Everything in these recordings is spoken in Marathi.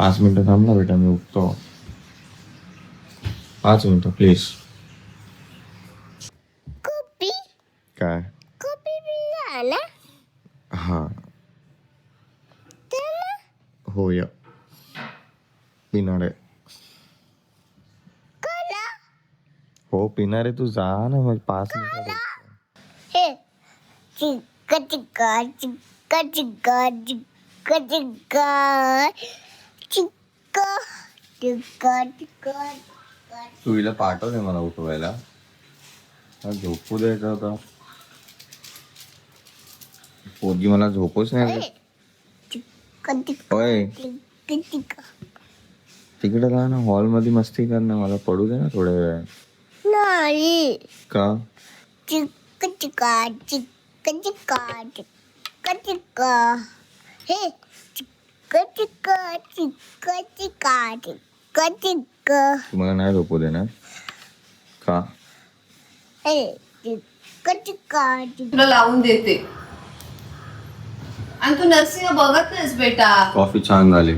पाच मिनटं थांब ना बेटा मी उठतो. पाच मिनटं प्लीज कॉपी? काय? कॉपी आला? हो. या. पिणार आहे हो पिणार आहे तू जा ना मग पाच मिनिटं चिक्का चिक्का चिक्का चिक्का चिक्का चिक्का. तू हिला पाठव दे मला उठवायला. झोपू द्यायचा होता पोरगी मला झोपूच नाही होय तिकडे राहा ना हॉलमध्ये मस्ती कर ना मला पडू दे ना थोड्या वेळ नाही. का? चिक्का चिक्का चिक्का चिक्का चिक्का चिक्का हे चिक्का चिक्का चिक्का चिक्का चिक्का चिक्का तू मला नाही झोपू देणार. का हे चिक्का चिक्का चिक्का तुला लावून देते. आणि तू नर्सिंग बघत नाहीस बेटा. कॉफी छान झाली.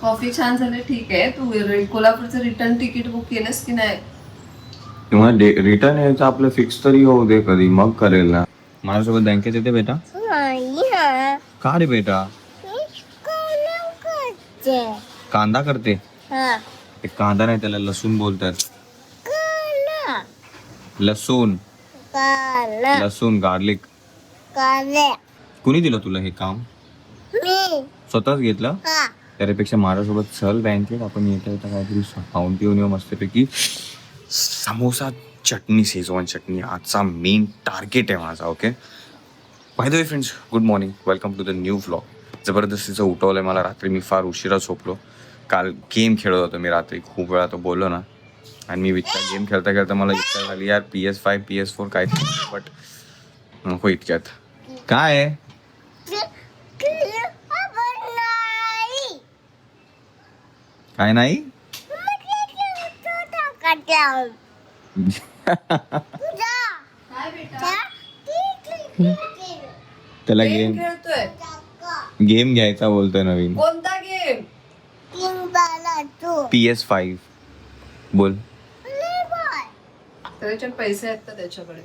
कॉफी छान झाली ठीक आहे. तू रि- कोल्हापूरचं रिटर्न तिकीट बुक केलंस की नाही? किंवा रिटर्न यायचं आपलं फिक्स तरी होऊ दे कधी मग करेल ना. माझ्यासोबत बँकेत येते बेटा. नाही हा. का रे बेटा? करते. कांदा करते? हा. ते कांदा नाही त्याला लसूण बोलतात. काला लसूण. लसूण गार्लिक. कुणी दिलं तुला हे काम? मी. स्वतःच घेतलं? हा. त्यापेक्षा माझ्यासोबत चल बँकेत आपण येता येता काहीतरी खाऊन पिऊन येऊ मस्तपैकी. समोसा चटणी शेजवान चटणी आजचा मेन टार्गेट आहे माझा okay by the way friends good morning welcome to the new vlog जबरदस्तीचं उठवलं आहे मला. रात्री मी फार उशिरा झोपलो. काल गेम खेळत होतो मी रात्री. खूप वेळा तो बोललो ना. आणि मी विचार गेम खेळता खेळता मला इच्छा झाली यार P S five P S four काय बट नको इतक्यात. काय आहे? नाही काय नाही? त्याला गेम गेम खेळतोय. गेम घ्यायचा बोलतोय नवीन. कोणता गेम पी एस फाईव्ह बोल. त्याच्यात पैसे आहेत का त्याच्याकडे?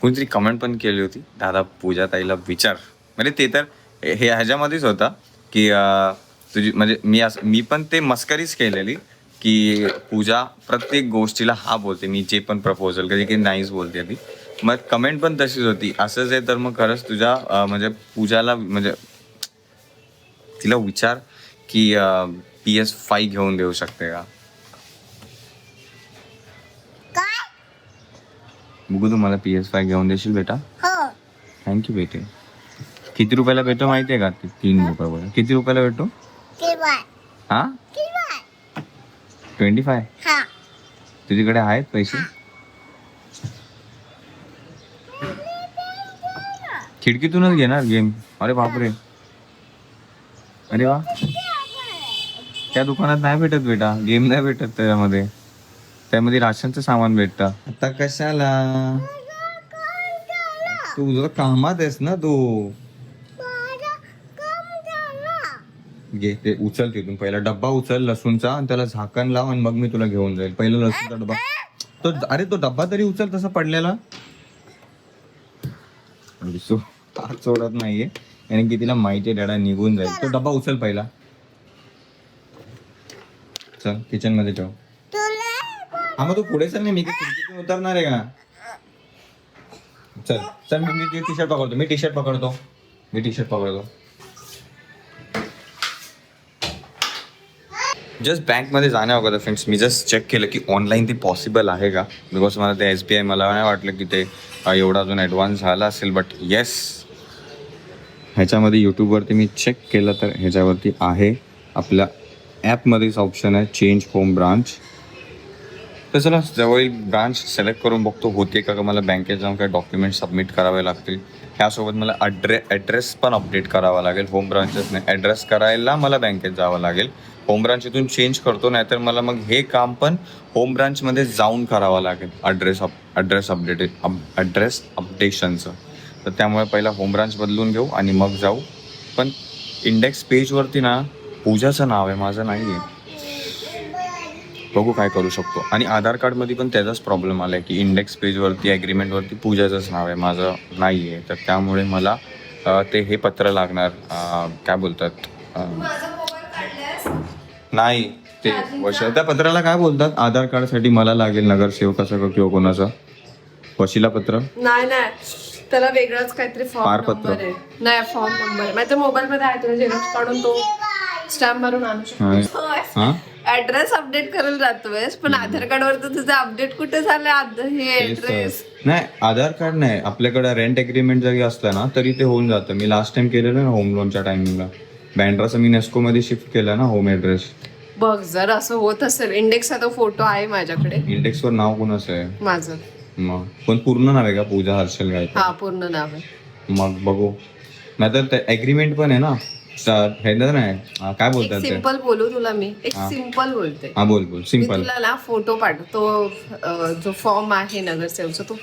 कोणीतरी कमेंट पण केली होती. दादा पूजा ताईला विचार. म्हणजे ते तर हे ह्याच्यामध्येच होता की अं, तुझी म्हणजे मी असं मी पण ते मस्करीच केलेली की पूजा प्रत्येक गोष्टीला हा बोलते. मी जे पण प्रपोजल कधी की नाहीच बोलते ती. मग कमेंट पण तशीच होती. असंच आहे तर मग खरंच तुझ्या अं, म्हणजे पूजाला म्हणजे तिला विचार की पी एस फाय घेऊन देऊ शकते का? बघू तू मला पी एस फाय घेऊन देशील बेटा? हो. थँक्यू बेटे. किती रुपयाला भेटतो माहिती आहे का? ती- तीन रुपयाला किती रुपयाला भेटतो? हा? ट्वेंटी फाय तुझ्याकडे आहेत पैसे? खिडकीतूनच घेणार गेम अरे बापरे. अरे वा. त्या दुकानात नाही भेटत बेटा. गेम नाही भेटत त्याच्यामध्ये. त्यामध्ये राशनचं सामान भेटतं. आता कशाला? तू जरा कामात आहेस ना तू. घे ते उचल तिथून. पहिला डब्बा उचल लसूणचा आणि त्याला झाकण लाव आणि मग मी तुला घेऊन जाईल. पहिला लसूणचा डब्बा. तो अरे तो डब्बा तरी उचल तसा पडलेला. हात सोडत नाहीये. कारण की तिला माहिती आहे डॅडा निघून जाईल. तो डब्बा उचल पहिला. चल किचनमध्ये ठेव. हा मग तू पुढे चल नाही मी खिडकीतून उतरणार आहे का? चल चल मी मी टी शर्ट पकडतो. मी टी शर्ट पकडतो. मी टी शर्ट पकडतो. जस्ट बँकमध्ये जाण्या अगोदर फ्रेंड्स मी जस्ट चेक केलं की ऑनलाईन ते पॉसिबल आहे का? बिकॉज मला ते एस बी आय मला नाही वाटलं की ते एवढा अजून ॲडव्हान्स झाला असेल बट येस ह्याच्यामध्ये यूट्यूबवरती मी चेक केलं तर ह्याच्यावरती आहे. आपल्या ॲपमध्येच ऑप्शन आहे चेंज होम ब्रांच तर चला जवळील ब्रांच सिलेक्ट करून बघतो होते का का मला बँकेत जाऊन काही डॉक्युमेंट सबमिट करावे लागतील. ह्यासोबत मला अड्रे ॲड्रेस पण अपडेट करावा लागेल होम ब्रांचेस नाही ॲड्रेस करायला मला बँकेत जावं लागेल. होम ब्रांच इथून चेंज करतो नाहीतर मला मग हे काम पण होम ब्रांचमध्ये जाऊन करावं लागेल address up address update address अपडेशनचं तर त्यामुळे पहिला होम ब्रांच बदलून घेऊ आणि मग जाऊ. पण इंडेक्स पेजवरती ना पूजाचं नाव आहे माझं नाही आहे बघू काय करू शकतो. आणि आधार कार्डमध्ये पण त्याचाच प्रॉब्लेम आला आहे की इंडेक्स पेजवरती ॲग्रीमेंटवरती पूजाचंच नाव आहे माझं नाही आहे तर त्यामुळे मला ते हे पत्र लागणार काय बोलतात नाही ते वश त्या पत्राला काय बोलतात? आधार कार्डसाठी मला लागेल नगरसेवकाचं किंवा कोणाचं? वशिला पत्र? नाही नाही. त्याला वेगळाच काहीतरी फॉर्म पारपत्र. नंबर आहे. नाही फॉर्म नंबर आहे. माझ्या मोबाईल मध्ये आहे तुला झेरॉक्स काढून तो स्टॅम्प मारून आणू शकतो. हां? ऍड्रेस अपडेट करायला जातोय पण आधार कार्ड वर तर तुझं अपडेट कुठे झालंय आध- हे तेच तर. ऍड्रेस नाही आधार कार्ड नाही. आपल्याकडे रेंट एग्रीमेंट जरी असलं ना तरी ते होऊन जातं. मी लास्ट टाइम केलेलं ना होम लोनच्या टायमिंगला बँड्राचं मी नेस्को मध्ये शिफ्ट केलं ना होम ऍड्रेस बघ जर असं होत असेल इंडेक्सचा तो फोटो आहे माझ्याकडे. इंडेक्सवर नाव कोणाचं आहे? माझं. मग. पण पूर्ण नाव आहे का पूजा हर्षल गायकवाड? हा पूर्ण नाव आहे. मग बघू. नाहीतर ते अग्रीमेंट पण आहे ना? स- हे तर नाही हा, काय एक बोलतात ते? सिंपल बोलू तुला मी. एक सिंपल बोलते. हा बोल बोल. मी सिंपल तुला ना फोटो पाठवतो अं, जो फॉर्म आहे नगरसेवकचा तो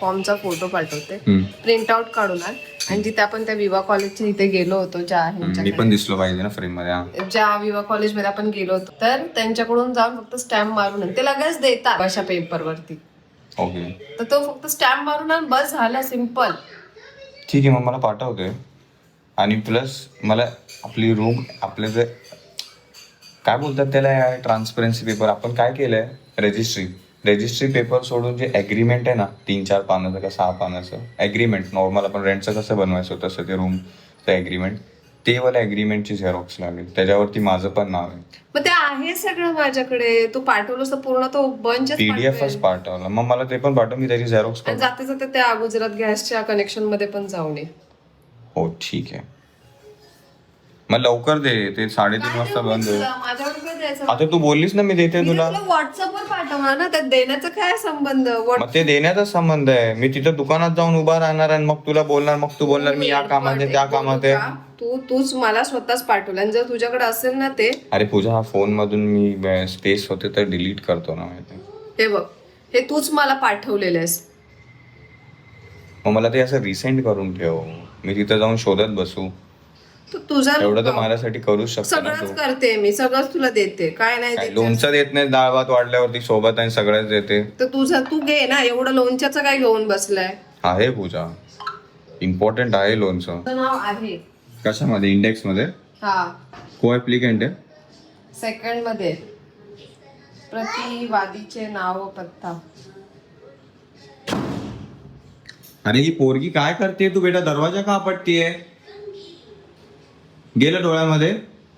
फॉर्मचा फोटो पाठवते. प्रिंट आउट काढून आण. आणि जिथे आपण त्या विवा कॉलेजच्या इथे गेलो होतो ज्या मी ह्यांच्याकडे पण दिसलो पाहिजे ना फ्रेममध्ये हा. ज्या विवा कॉलेजमध्ये आपण गेलो होतो तर त्यांच्याकडून जाऊन फक्त स्टॅम्प मारून आण. ते लगेच देतात. अशा पेपरवरती ओके. तर तो फक्त स्टॅम्प मारून आण बस झाला सिंपल ठीक आहे मग मला पाठवते आणि प्लस मला आपली रूम आपले जे काय बोलतात त्याला ट्रान्सपरन्सी पेपर आपण काय केलंय? रजिस्ट्री रजिस्ट्री पेपर सोडून जे ॲग्रीमेंट आहे ना तीन चार पानाचं का सहा पानाचं ॲग्रीमेंट नॉर्मल आपण रेंटचं कसं बनवायचं तसं ते रूमचं ॲग्रीमेंट ते वाला ॲग्रीमेंटची झेरॉक्स लागेल. त्याच्यावरती माझं पण नाव आहे. मग ते आहे सगळं माझ्याकडे. तू पाठवलंस तर पूर्ण तो बंच पी डी एफच पाठवलं. मग मला ते पण पाठव मी त्याची झेरॉक्स जाते जाते त्या गुजरात गॅसच्या कनेक्शनमध्ये पण जाऊन ये. हो ठीक आहे. मग लवकर दे ते साडेतीन वाजता बंद होईल आता तू बोललीस ना मी देते तुला. व्हॉट्सअपवर पाठवणार ना त्यात देण्याचा काय संबंध? मग ते देण्याचा संबंध आहे. मी तिथं दुकानात जाऊन उभा राहणार आणि मग तुला बोलणार मग तू बोलणार मी या कामात आहे त्या कामात आहे. तू तूच मला स्वतःच पाठवलं आणि जर तुझ्याकडे असेल ना ते अरे पूजा हा फोन मधून मी स्पेस होते तर डिलीट करतो ना माहिती हे बघ हे तूच मला पाठवलेलं आहेस. मग मला ते असं रिसेंड करून ठेव. मी तिथं जाऊन शोधत बसू. तू तुझा एवढं तर माझ्यासाठी करूच शकतो ना तू. सगळंच करते मी सगळंच तुला देते काय नाही काय देते लोणचं देत नाही डाळ भात वाढल्यावरती सोबत आणि सगळ्याच देते. तर तुझा तू घे ना एवढं लोणच्याचं काय घेऊन बसलाय? आहे पूजा. इम्पॉर्टंट आहे लोणचं. तुझं नाव आहे. कशामध्ये? इंडेक्समध्ये? हा. को ऍप्लिकंट आहे? सेकंडमध्ये प्रतिवादीचे नाव व पत्ता. अरे ही पोरगी काय करते तू बेटा? दरवाजा का आपटतीये? गेलं डोळ्यामध्ये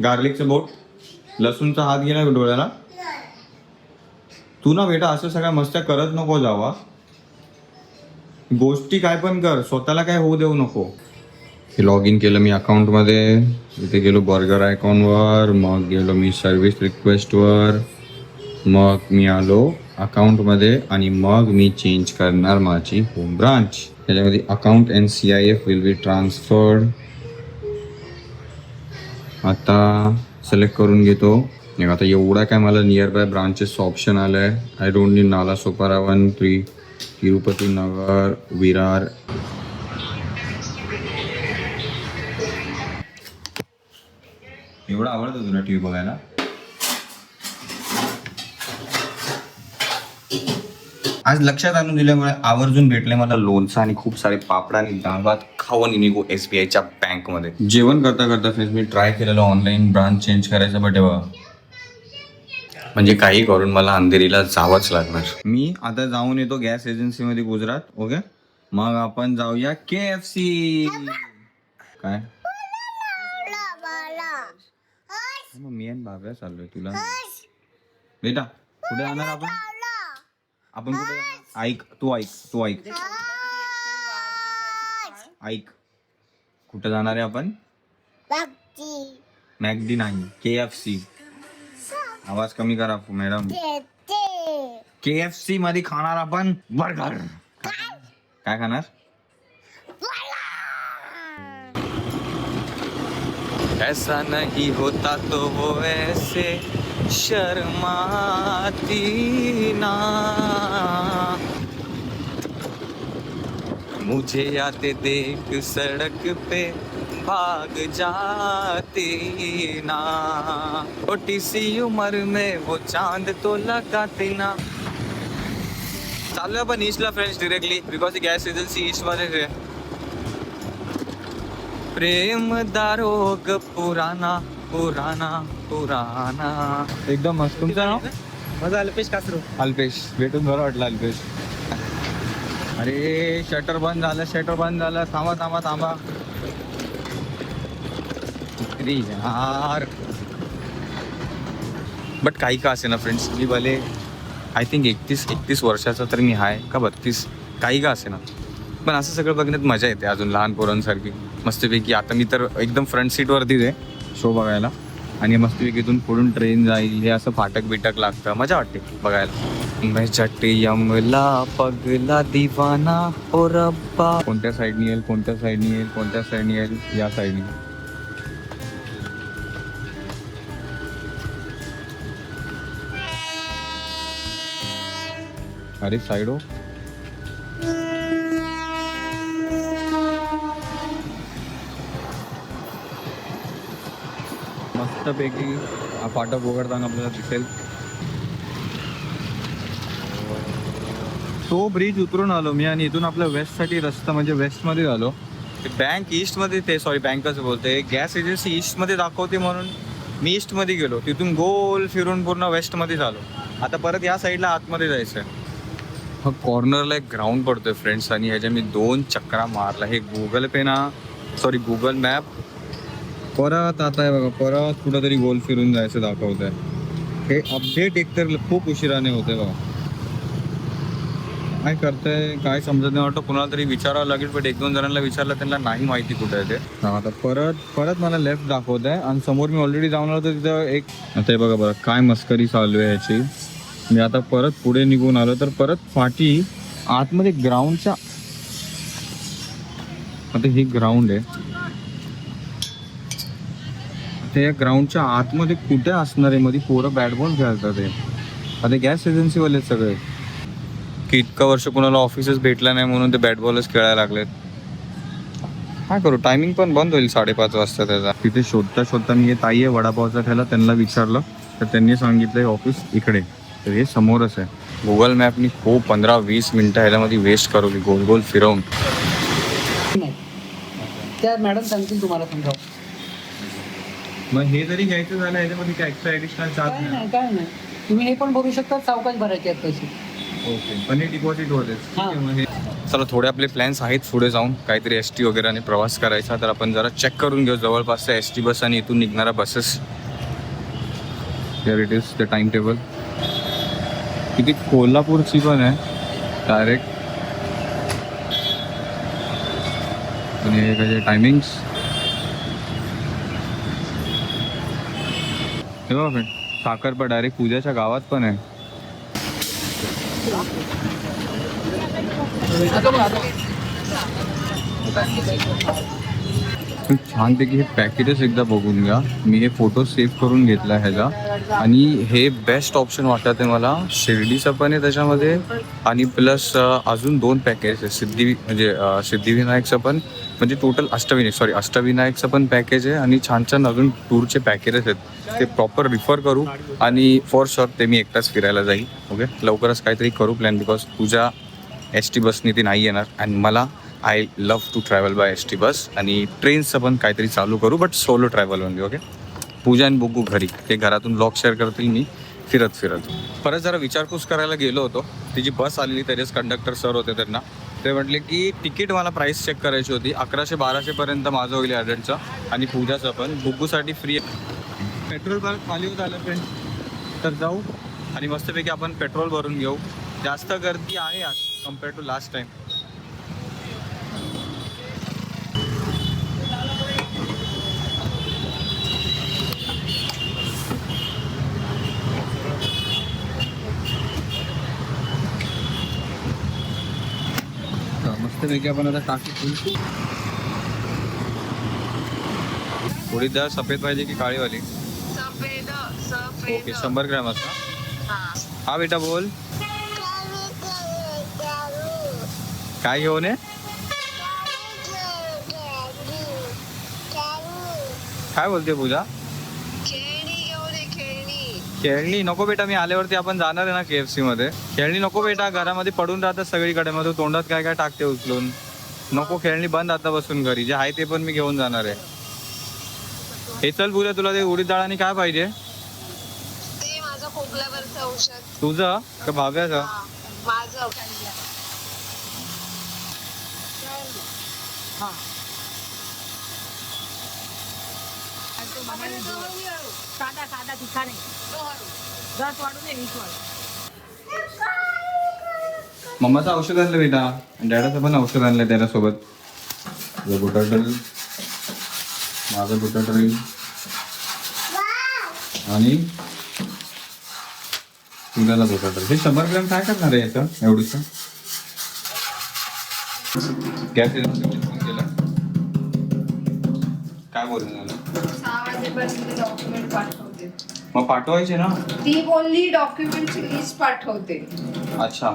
गार्लिकचं बोट लसूणचा हात गेला डोळ्याला. तू ना बेटा असं सगळ्या मस्त्या करत नको जावा. गोष्टी काय पण कर स्वतःला काय होऊ देऊ नको. हे लॉग इन केलं मी अकाउंटमध्ये इथे गेलो बर्गर आयकॉनवर मग गेलो मी सर्व्हिस रिक्वेस्टवर मग मी आलो अकाउंटमध्ये आणि मग मी चेंज करणार माझी होम ब्रांच त्याच्यामध्ये account N C I F will be transferred आता सिलेक्ट करून घेतो. आता एवढा काय मला नियर बाय ब्रांचेसचं ऑप्शन आलं आहे आय डोंट नीड नाला सोपारावन थ्री तिरुपती नगर विरार. एवढं आवडतं तुला टी व्ही बघायला? आज लक्षात आणून दिल्यामुळे आवर्जून भेटले मला लोणचं आणि खूप सारे पापड आणि डाळ भात खाऊन निघू एस बी आयच्या बँकमध्ये. जेवण करता करता फ्रेंड्स मी ट्राय केलेलं ऑनलाईन ब्रांच चेंज करायचं बट तेव्हा म्हणजे काही करून मला अंधेरीला जावंच लागणार. मी आता जाऊन येतो गॅस एजन्सीमध्ये गुजरात ओके मग आपण जाऊया के एफ सी काय? मग मी आणि बाब्या चाललोय तुला. बेटा कुठे जाणार आपण? आपण कुठे? ऐक तू ऐक तू ऐक. ऐक. कुठे जाणार आहे आपण? मॅगडी नाही. K F C. आवाज कमी करा मॅडम. के एफ सी मध्ये खाणार आपण बर्गर. काय खाणार? ऐसा नहीं होता तो वो ऐसे शर्माती ना. मुझे आते देख सड़क पे भाग जाते ना। छोटी सी उम्र में वो चांद तो लगाते ना। चालू आपण ईस्टला friends directly because gas agency east मध्येच आहे प्रेम दारोग पुराना पुराना पुराना। एकदम मस्त। तुमचं नाव? माझा अल्पेश कासरू। अल्पेश भेटून बरं वाटलं अल्पेश। अरे शटर बंद झालं शटर बंद झालं. थांबा थांबा थांबा. यार. बट काही का असे ना फ्रेंड्स मी भले आय थिंक एकतीस एकतीस वर्षाचा तर मी आहे का बत्तीस? काही का असे ना पण असं सगळं बघण्यात मजा येते अजून लहान पोरांसारखी. मस्तपैकी आता मी तर एकदम फ्रंट सीटवरतीच आहे शो बघायला. आणि मस्तपैकी इथून पुढून ट्रेन जाईल हे असं फाटक बिटक लागतं. मजा वाटते बघायला. मैं चट्टे यमला पगला दिवाना हो रब्बा। कोणत्या साईडनी येईल कोणत्या साईडनी येईल कोणत्या साईडनी येईल या साईडनी अरे साईड हो. मस्तपैकी हा फाटक उघडताना आपल्याला दिसेल. तो ब्रिज उतरून आलो मी आणि इथून आपल्या वेस्टसाठी रस्ता म्हणजे वेस्टमध्ये आलो. बँक ईस्टमध्ये ते सॉरी बँकच बोलते गॅस एजन्सी ईस्टमध्ये दाखवते म्हणून मी ईस्टमध्ये गेलो. तिथून गोल फिरून पूर्ण वेस्टमध्ये झालो आता परत या साईडला आतमध्ये जायचं आहे हा कॉर्नरला एक ग्राउंड पडतोय फ्रेंड्स आणि ह्याच्या मी दोन चक्रा मारला. हे गुगल पे ना सॉरी गुगल मॅप परत आता आहे बघा परत कुठंतरी गोल फिरून जायचं दाखवत आहे हे अपडेट एकतर खूप उशिराने होते बघा. काय करतंय काय समजत नाही वाटतं. कुणाला तरी विचारावं लागेल बट एक दोन जणांना विचारलं त्यांना नाही माहिती कुठे आहे ते. आता परत परत मला लेफ्ट दाखवत आहे आणि समोर मी ऑलरेडी जाऊन आलो तर तिथं एक आता हे बघा बघा काय मस्करी चालू आहे ह्याची. मी आता परत पुढे निघून आलो तर परत फाटी आतमध्ये ग्राउंडच्या आता ही ग्राउंड आहे. ते या ग्राउंडच्या आतमध्ये कुठे असणार आहे? मध्ये पोरं बॅट बॉल खेळतात ते आता गॅस एजन्सीवाले सगळे. की इतकं वर्ष कोणाला ऑफिसच भेटला नाही म्हणून ते बॅट बॉलच खेळायला लागलेत. काय करू टायमिंग पण बंद होईल साडेपाच वाजता त्याचा. तिथे शोधता शोधता मी हे ताई आहे वडापावचा ठेला त्यांना विचारलं. तर त्यांनी सांगितलं हे ऑफिस इकडे. तर हे समोरच आहे. गुगल मॅपनी खूप पंधरा वीस मिनिटं ह्याच्यामध्ये वेस्ट करवली गोल गोल फिरवून. त्या मॅडम सांगतील तुम्हाला समजाव मग हे जरी घ्यायचं झालं ह्याच्यामध्ये काय एक्स्ट्रा ऍडिशनल काय नाही काय नाही. तुम्ही हे पण भरू शकता सावकाश भरायचे आहेत पैसे ओके. पण डिपॉझिट होते. चला थोडे आपले प्लॅन्स आहेत पुढे जाऊन. काहीतरी एस टी वगैरे प्रवास करायचा तर आपण जरा चेक करून घेऊ. जवळपासच्या एस टी बस आणि इथून निघणाऱ्या buses it is the time table किती कोल्हापूरची पण आहे. डायरेक्ट आणि हे त्याचे टायमिंग्स हे बघा फ्रेंड साखरपा डायरेक्ट पूजाच्या गावात पण आहे. छानपैकी हे पॅकेजेस एकदा बघून घ्या. मी हे फोटो सेव्ह करून घेतला ह्याचा. आणि हे बेस्ट ऑप्शन वाटत आहे मला. शिर्डीचं पण आहे त्याच्यामध्ये. आणि प्लस अजून दोन पॅकेज आहे सिद्धी म्हणजे सिद्धिविनायकचं पण. म्हणजे टोटल अष्टविनायक सॉरी अष्टविनायकचं पण पॅकेज आहे. आणि छान छान अजून टूरचे पॅकेजेस आहेत. ते प्रॉपर रिफर करू. आणि फॉर शुअर ते मी एकटाच फिरायला जाईल. ओके लवकरच काहीतरी करू प्लॅन बिकॉज तुझ्या एस टी बसनी ती नाही येणार. आणि मला I love to travel by S T bus. आणि ट्रेनचं पण काहीतरी चालू करू but solo travel only okay Pooja आणि बुगू घरी. ते घरातून लॉक शेअर करतील मी फिरत फिरत. परत जरा विचारपूस करायला गेलो होतो. तिची बस आलेली त्याचेच कंडक्टर सर होते त्यांना. ते म्हटले की तिकीट मला प्राईस चेक करायची होती. अकराशे बाराशेपर्यंत माझं होईल ॲडल्टचं आणि पूजाचं पण. बुग्गूसाठी फ्री पेट्रोल पंप खाली होत आलं फ्रेंड तर जाऊ. आणि मस्तपैकी आपण पेट्रोल भरून घेऊ. जास्त गर्दी आहे आज. कंपेअर टू लास्ट टाइम मस्तपैकी आपण आता टाकी थोडी डाळ सफेद पाहिजे की काळीवाली? सफेद ओके शंभर ग्रॅम असता हा बेटा बोल. काय घेऊन ये? काय बोलते पूजा? खेळणी नको बेटा मी आल्यावरती आपण जाणार आहे ना केएफसी मध्ये. खेळणी नको बेटा घरामध्ये पडून राहतात सगळीकडे मग तू तोंडात काय काय टाकते उचलून? नको खेळणी बंद आता बसून घरी. जे आहे ते पण मी घेऊन जाणार आहे. हे चल पूजा तुला ते उडीद डाळ आणि काय पाहिजे? तुझं? का भाव्याचं? साधा तिखा नाही रस वाढू दे मीठ वाढू. मम्माचं औषध आणलं बेटा. आणि डॅडाचं पण औषध आणलं त्याच्यासोबत. तुझं बुटाटल माझं बुटाटल आणि तुझ्याला बुटाटल हे शंभर ग्रॅम काय करणार आहे याचं? एवढंच गॅस सहा वाजेपर्यंत डॉक्युमेंट पाठवते. मग पाठवायचे ना? ती बोलली डॉक्युमेंटची लिस्ट पाठवते. अच्छा.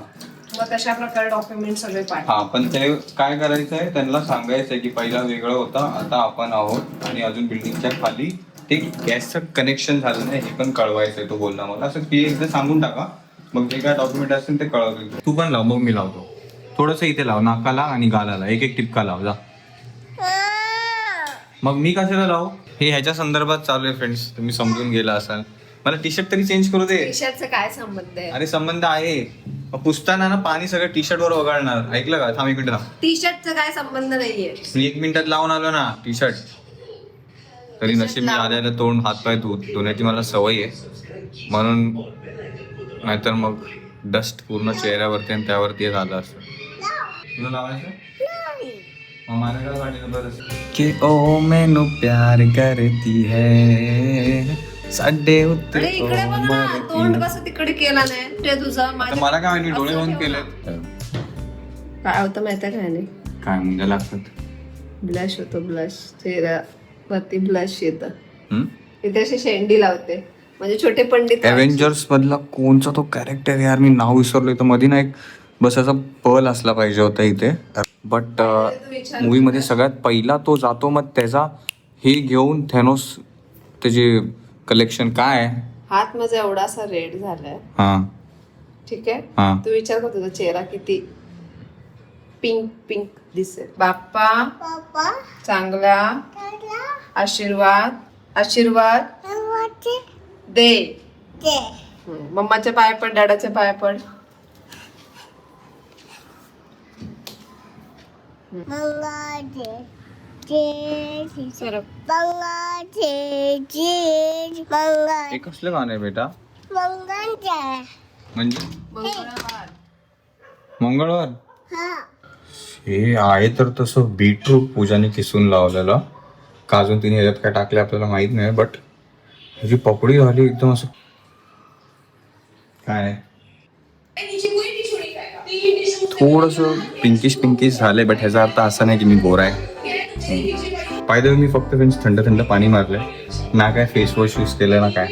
मग तशा प्रकारे डॉक्युमेंट सगळे पाठव हा पण ते काय करायचं आहे त्यांना सांगायचं आहे की पहिला वेगळं होता आता आपण आहोत आणि अजून बिल्डिंगच्या खाली ते गॅसचं कनेक्शन झालं नाही हे पण कळवायचं आहे तो बोलला मला. असं की एकदा सांगून टाका. मग जे काय डॉक्युमेंट असतील ते कळवतील. तू पण लाव मग मी लावतो. थोडंसं इथे लाव नाकाला आणि गालाला. एक एक टिपका लाव जा. मग मी कशाला लावू? हे ह्याच्या संदर्भात चालू आहे फ्रेंड्स तुम्ही समजून गेला असाल. मला टी शर्ट तरी चेंज करू दे. काय संबंध आहे? अरे संबंध आहे. मग पुसताना ना पाणी सगळं टी शर्ट वर वगाळणार. ऐकलं का? थांब इकडे थांब. टी शर्टचा काय संबंध नाहीये? मी एक मिनिटात लावून आलो ना टी शर्ट तरी नशीब मी आल्याला तोंड हातपाय धुत धुण्याची मला सवय आहे. म्हणून नाहीतर मग डस्ट पूर्ण चेहऱ्यावरती आणि त्यावरती झालं असतं. तुला लावायचं? बरं की ओ मेनू प्यार करती है। साडे अरे इकडे बघ ना तोंड कसं तिकडे केला नाही ते तुझं माझ्या मला काय माहिती डोळे बंद केले काय होतं माहिती काय नाही? काय म्हणजे लागतात. ब्लश होतो ब्लश चेहऱ्यावरती ब्लश येतं? इथे अशी शेंडी लावते. म्हणजे छोटे पंडित एव्हेंजर्स मधला कोणचा तो कॅरेक्टर यार मी नाव विसरलो इथं मध्ये ना एक बसाचा पल असला पाहिजे होता इथे. बट मूवी मध्ये सगळ्यात पहिला तो जातो मग त्याचा हे घेऊन थेनोस त्याचे कलेक्शन काय आहे? हात माझा एवढासा रेड झालाय. हा. ठीक आहे? हा. तू विचार कर तुझा चेहरा किती पिंक पिंक दिसेल. बाप्पा चांगला. आशीर्वाद. आशीर्वाद. नवाचे दे. हम्म, मम्माच्या पाय पड डॅडाच्या पाय पड मंगाचे जे मंगाचे जे मंगा हे कसलं गाणं आहे बेटा? म्हणजे? मंगळवार मंगळवार? हा. आहे तर तसं बीटरूट पूजाने किसून लावलेलं. का अजून तिने ह्याच्यात काय टाकले आपल्याला माहीत नाही बट ह्याची पपडी झाली एकदम असं. काय? थोडस पिंकिश पिंकिश झालंय बट ह्याचा अर्थ असा नाही की मी गोरा आहे. पाहिजे मी फक्त फ्रेंड्स थंड थंड पाणी मारलंय. ना काय फेस वॉश यूज केलं ना काय.